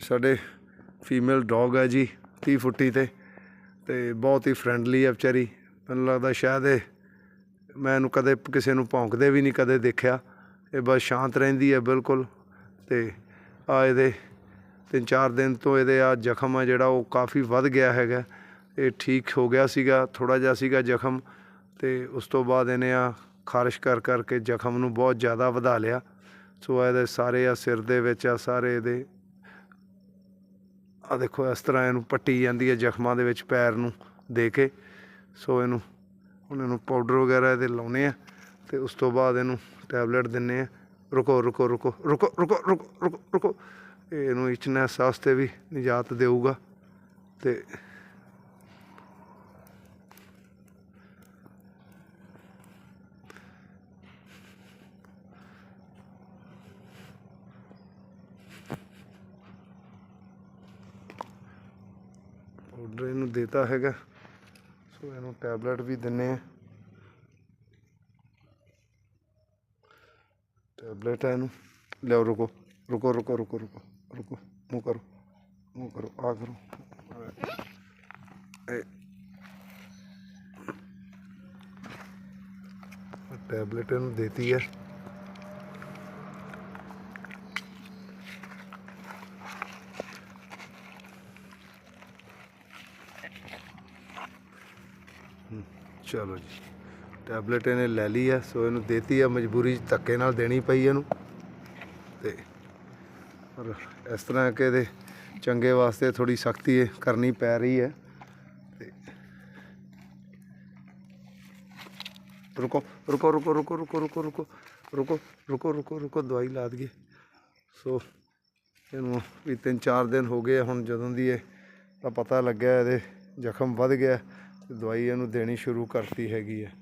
ਸਾਡੇ female dog ਹੈ ਜੀ 30 ਫੁੱਟੀ ਤੇ ਤੇ ਬਹੁਤ ਹੀ ਫਰੈਂਡਲੀ ਹੈ ਵਿਚਾਰੀ। ਮੈਨੂੰ ਲੱਗਦਾ ਸ਼ਾਇਦ ਇਹ ਮੈਂ ਇਹਨੂੰ ਕਦੇ ਕਿਸੇ ਨੂੰ ਭੌਂਕਦੇ ਵੀ ਨਹੀਂ, ਕਦੇ ਦੇਖਿਆ। ਇਹ ਬਸ ਸ਼ਾਂਤ ਰਹਿੰਦੀ ਹੈ ਬਿਲਕੁਲ। ਤੇ ਆ ਇਹਦੇ ਤਿੰਨ ਚਾਰ ਦਿਨ ਤੋਂ ਇਹਦੇ ਆ ਜ਼ਖਮ ਆ ਜਿਹੜਾ, ਉਹ ਕਾਫੀ ਵੱਧ ਗਿਆ ਹੈਗਾ। ਇਹ ਠੀਕ ਹੋ ਗਿਆ ਸੀਗਾ ਥੋੜਾ ਜਿਹਾ ਸੀਗਾ ਜ਼ਖਮ। ਤੇ ਉਸ ਤੋਂ ਬਾਅਦ ਇਹਨੇ ਆ ਖਾਰਿਸ਼ ਕਰ ਕਰਕੇ ਜ਼ਖਮ ਨੂੰ ਬਹੁਤ ਜ਼ਿਆਦਾ ਵਧਾ ਲਿਆ। ਸੋ ਇਹਦੇ ਸਾਰੇ ਆ ਸਿਰ ਦੇ ਵਿੱਚ ਆ, ਸਾਰੇ ਇਹਦੇ ਆ ਦੇਖੋ, ਇਸ ਤਰ੍ਹਾਂ ਇਹਨੂੰ ਪੱਟੀ ਜਾਂਦੀ ਹੈ ਜ਼ਖਮਾਂ ਦੇ ਵਿੱਚ ਪੈਰ ਨੂੰ ਦੇ ਕੇ। ਸੋ ਇਹਨੂੰ, ਹੁਣ ਇਹਨੂੰ ਪਾਊਡਰ ਵਗੈਰਾ ਇਹਦੇ ਲਾਉਨੇ ਆ ਤੇ ਉਸ ਤੋਂ ਬਾਅਦ ਇਹਨੂੰ ਟੈਬਲੇਟ ਦਿੰਨੇ ਆ। ਰੁਕੋ ਰੁਕੋ ਰੁਕੋ ਰੁਕੋ ਰੁਕੋ ਰੁਕੋ ਰੁਕੋ ਇਹਨੂੰ ਇਚਨੈਸ ਵਾਸਤੇ ਵੀ ਨਿਜਾਤ ਦੇਊਗਾ ਤੇ ਪਾਊਡਰ ਇਹਨੂੰ ਦੇਤਾ ਹੈਗਾ। ਸੋ ਇਹਨੂੰ ਟੈਬਲੇਟ ਵੀ ਦਿੰਨੇ ਆ। ਟੈਬਲੇਟ ਹੈ ਇਹਨੂੰ। ਲਿਆਓ, ਰੁਕੋ। ਰੁਕੋ ਰੁਕੋ ਰੁਕੋ ਰੁਕੋ। ਰੁਕੋ। ਮੂੰਹ ਕਰੋ। ਮੂੰਹ ਕਰੋ। ਆ ਕਰੋ। ਟੈਬਲੇਟ ਇਹਨੂੰ ਦੇਤੀ ਹੈ। ਚਲੋ ਜੀ ਟੈਬਲੇਟ ਇਹਨੇ ਲੈ ਲਈ ਹੈ ਸੋ ਇਹਨੂੰ ਦੇਤੀ ਹੈ ਮਜਬੂਰੀ 'ਚ ਧੱਕੇ ਨਾਲ ਦੇਣੀ ਪਈ ਇਹਨੂੰ ਤੇ ਪਰ ਇਸ ਤਰ੍ਹਾਂ ਕਿ ਇਹਦੇ ਚੰਗੇ ਵਾਸਤੇ ਥੋੜੀ ਸਖਤੀ ਕਰਨੀ ਪੈ ਰਹੀ ਹੈ ਤੇ ਰੁਕੋ ਰੁਕੋ ਰੁਕੋ ਰੁਕੋ ਰੁਕੋ ਰੁਕੋ ਰੁਕੋ ਰੁਕੋ ਰੁਕੋ ਰੁਕੋ ਰੁਕੋ ਦਵਾਈ ਲਾ ਦਈਏ ਸੋ ਇਹਨੂੰ ਵੀ ਤਿੰਨ ਚਾਰ ਦਿਨ ਹੋ ਗਏ ਆ ਹੁਣ ਜਦੋਂ ਦੀ ਇਹ ਤਾਂ ਪਤਾ ਲੱਗਿਆ ਇਹਦੇ ਜ਼ਖਮ ਵੱਧ ਗਿਆ ਤੇ ਦਵਾਈ ਇਹਨੂੰ ਦੇਣੀ ਸ਼ੁਰੂ ਕਰਤੀ ਹੈਗੀ ਹੈ।